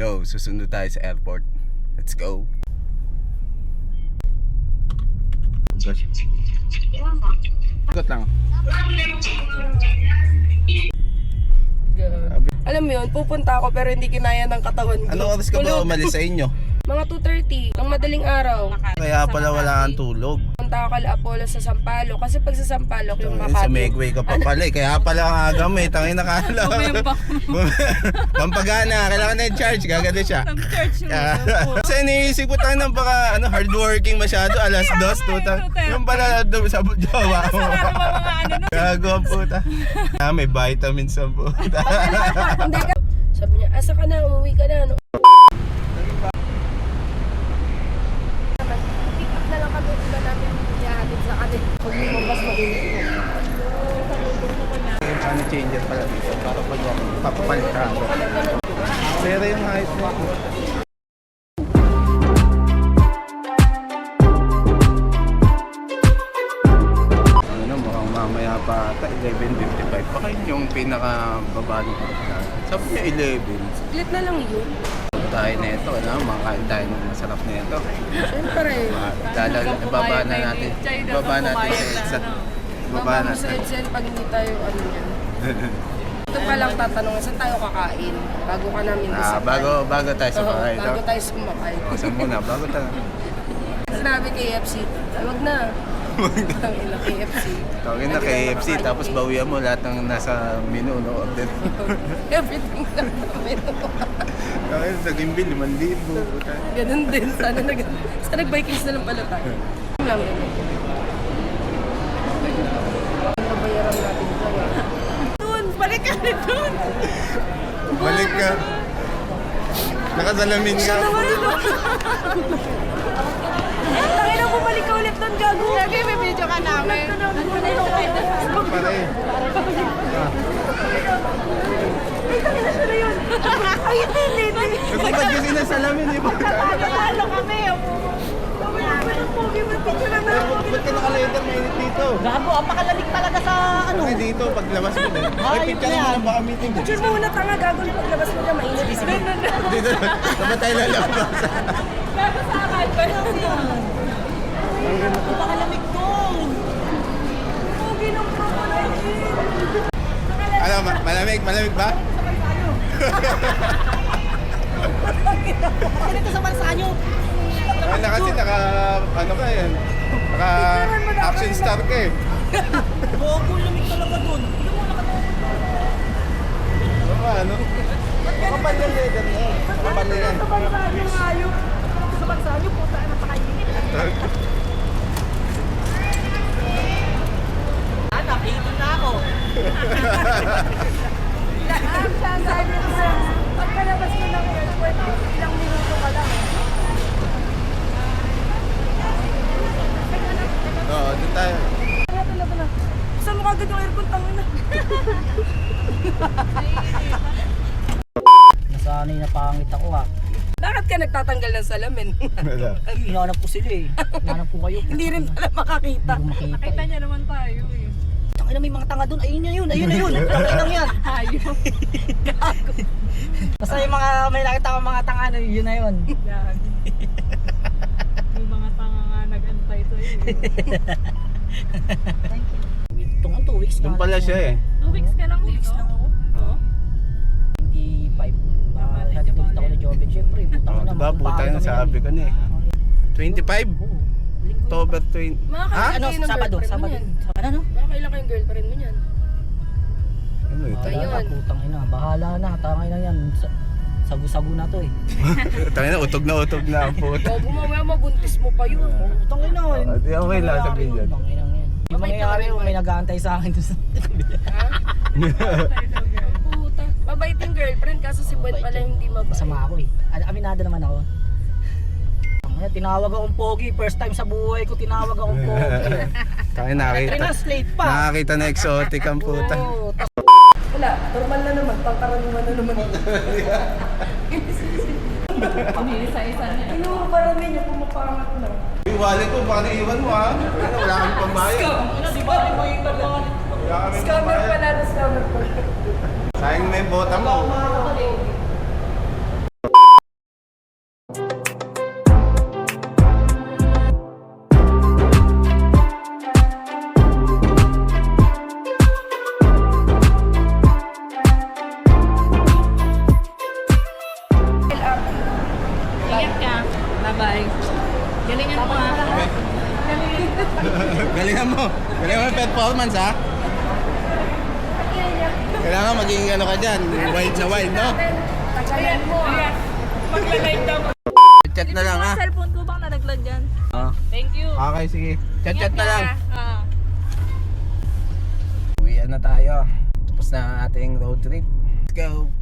Yo, susunod tayo sa airport. Let's go. Ikot lang. Alam mo yun, pupunta ako pero hindi kinaya ng katawan ko. Ano oras ka ba Tulog. umalis sa inyo? Mga 2.30, ng madaling araw. Kaya pala wala kang tulog. Punta ako kala Apollo sa Sampaloc. Kasi pag sa Sampaloc, yung Sa Makati. Megway ka pa pala eh. Kaya pala ang aga mo eh. Tangin na kala. Pampagana. Kailangan na i-charge. Gaganda siya. Church mo. Kasi iniisip ko tayo ng baka ano, hardworking masyado. Alas dos, tuta. Yung pala doon sa jowa mo. Gago ang puta. Ah, may vitamins ang puta. Sabi niya, asa ka na, umuwi ka na. Ano? Pick up na lang kami, iba namin ihahatid sa kanila. Pag lumabas, mag-init mo. Ano changer pala dito? Para pag papapalit ka ako. Pero yung height mo. Ano, mukhang mamaya pa ata, 11.55 pa kayo yung pinaka-baba nito. Sabi niya 11. Split na lang yun. Tayo na ito, ano, makain tayo ng masarap na ito. Siyempre. Dadal, ibaba na natin. Ibaba natin sa. Ibaba Baba mo sa. Edsel pag hindi tayo ano yan. Ito pa lang tatanungin, saan tayo kakain? Bago ka namin Ah, isapay. bago, bago tayo sa Oo, bago tayo sumakay. O, saan muna? Bago tayo. Sinabi KFC, ay wag na. Ang ina KFC. Tawagin na KFC, tapos bawian mo lahat ng nasa menu, no? Order. Everything na namin. Tawagin sa Gimbil, 5,000. Ganun din. Sana nag sana nag-Vikings na lang pala tayo. Yun lang natin dyan. ah. Doon, balik ka na doon. Balik ka. Nakasalamin ka. Tangin na bumalik ka ulit doon, gago. Lagi may video ka namin. Pare. Ay, hindi, hindi, hindi. Nagpapad kasi na salamin, eh. Natalo kami. Ba't ka naka-leather mainit dito? Gago, ang pakalamig talaga sa ano. Kasi dito, paglabas mo din. Ay, Ay, picture yan. na baka meeting. Picture mo muna, tanga, gago. Paglabas mo dyan, mainit. Dito, dapat tayo lalabas. Ang pakalamig doon. Ano, ma- malamig, malamig ba? Ganito sa bansa nyo. Wala kasi naka, ano ka yan? Naka action star ka eh. Gago, lamig talaga doon. Ano ba, ano? Kapal yung leather na yan. Kapal na yan. Sa bansa nyo, puta, Ah, nakita na ako. Sabi ko sa, pagkalabas mo ng airport, ilang minuto ka lang. Oo, doon. Saan mo kagad aircon, tangin na? Nasanay na pangit ako ha. Bakit ka nagtatanggal ng salamin? Wala. Hinahanap ko sila eh. Hinahanap ko kayo. Hindi rin pala makakita. Hindi ko makita Nakita eh. niya naman tayo eh. Tangina may mga tanga doon. Ayun na yun, ayun na yun. Tangina lang yan. Ayaw. Basta yung mga may nakita ko mga tanga na yun na yun. Yan. May mga tanga nga nag-antay sa'yo. Itong 2 weeks Doon na. pala siya eh. Two weeks ka lang dito. 25. Hatid ulit ako na Joven. Siyempre, putang Oh, ina. diba, puta na sabi ko na eh. 25? October 20. Mga Ha? Ano, kayo ng Sabado, girlfriend mo Sabado. yan. Ano, ano? Baka kailan kayong girlfriend mo yan? Ano? Bahala na, Ayun. putang ina. Bahala na, tangay na yan. Sa- Sagu-sagu na to eh. Tangin na, utog na utog na ang puta. O, bumamaya mabuntis mo pa yun. Putang ina. Ah, di okay lang, sabihin dyan. Tangay na yan. Yung mangyayari may nag-aantay sa akin doon sa Ha? Girlfriend kaso si Gwen pala hindi mabait. Masama ako eh. Ad- Aminado naman ako. Tinawag akong pogi. First time sa buhay ko tinawag akong pogi. Tangin nakita. Translate pa. Nakakita na exotic ang puta. Oo, Wala, normal na naman. Pangkaraniwan na naman. Pinilisa-isa niya. Inuuro parami niya, pumapangat na. Yung wallet ko, baka naiwan mo ha. Ano, Wala kami pambayad. Di ba? Di ba yung pagkakas? Wala Sayang may bota mo. Ingat ka. Bye-bye. Galingan mo. Ah. Galingan mo. Galingan mo performance ha. Ah. Kailangan maging ano ka dyan, wild na wild, no? Tagalan mo ah. Magla-live daw. Chat na lang ha. Cellphone ko bang nalaglag dyan? Ah. Thank you. Okay, sige. Chat-chat na lang. Ah. Uwian na tayo. Tapos na ang ating road trip. Let's go.